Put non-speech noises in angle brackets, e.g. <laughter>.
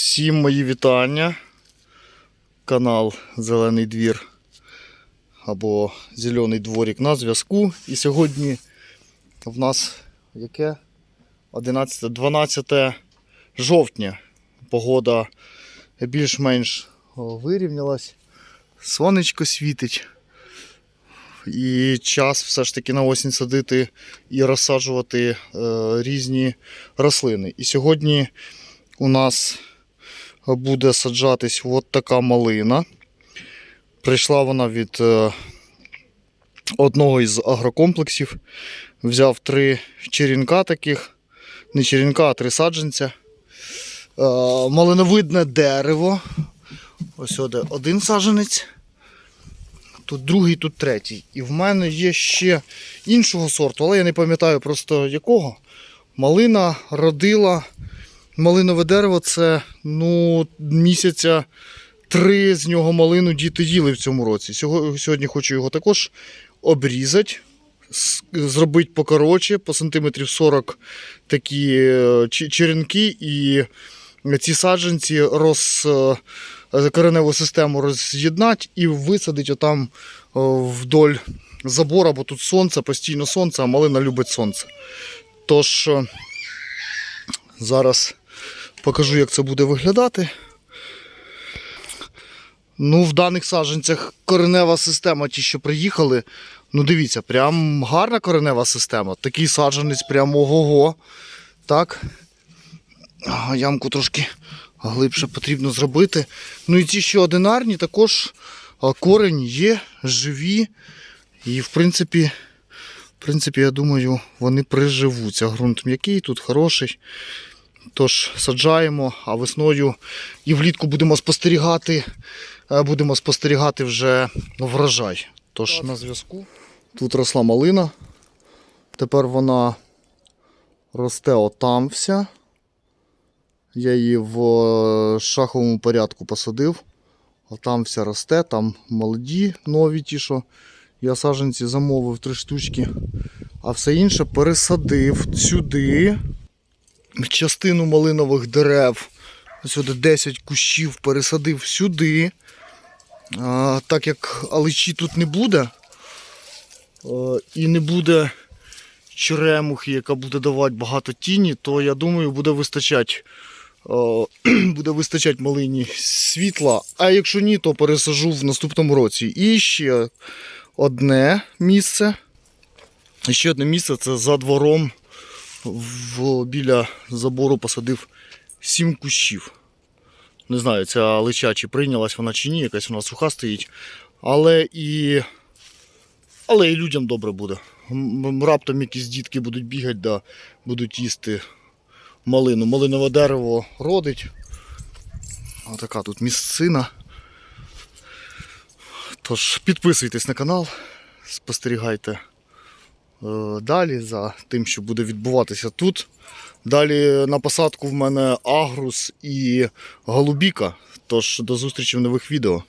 Всім мої вітання. Канал Зелений двір або Зелений дворік на зв'язку. І сьогодні в нас яке? 11, 12 жовтня. Погода більш-менш вирівнялась. Сонечко світить. І час все ж таки на осінь садити і розсаджувати е, різні рослини. І сьогодні у нас буде саджатись от така малина. Прийшла вона від е, одного із агрокомплексів. Взяв три черенка таких, не черенка, а три саджанця. Е, малиновидне дерево. Ось оде один саджанець. Тут другий, тут третій. І в мене є ще іншого сорту, але я не пам'ятаю просто якого. Малина родила. Малинове дерево це ну, місяця три з нього малину діти їли в цьому році. Сьогодні хочу його також обрізати, зробити покороче, по сантиметрів 40 такі е, черенки, і ці саджанці роз, е, кореневу систему роз'єднати і висадити отам е, вдоль забора, бо тут сонце, постійно сонце, а малина любить сонце. Тож зараз покажу, як це буде виглядати. Ну, в даних саджанцях коренева система, ті, що приїхали. Ну, дивіться, прям гарна коренева система. Такий саджанець, прям ого-го. Так. Ямку трошки глибше потрібно зробити. Ну і ті, що одинарні, також а, корені є, живі. І в принципі, в принципі, я думаю, вони приживуться. Грунт м'який, тут хороший. Тож саджаємо, а весною і влітку будемо спостерігати, е, будемо спостерігати вже врожай. Тож на зв'язку. Тут росла малина. Тепер вона росте отам вся. Я її в е, шаховому порядку посадив. Отам вся росте, там молоді нові ті, що я саджанці замовив три штучки. А все інше пересадив сюди частину малинових дерев. Сюди 10 кущів пересадив сюди. А, так як аличі тут не буде. е, І не буде черемухи, яка буде давати багато тіні, то я думаю, буде вистачати. <clears throat> Буде вистачати малині світла, а якщо ні, то пересажу в наступному році. І ще одне місце. Ще одне місце це за двором в, біля забору посадив сім кущів. Не знаю, ця лича чи прийнялась вона чи ні, якась вона суха стоїть. Але і, але і людям добре буде. Раптом якісь дітки будуть бігати, да, будуть їсти малину. Малинове дерево родить. Отака тут місцина. Тож підписуйтесь на канал, спостерігайте далі за тим, що буде відбуватися тут. Далі на посадку в мене агрус і голубіка. Тож до зустрічі в нових відео.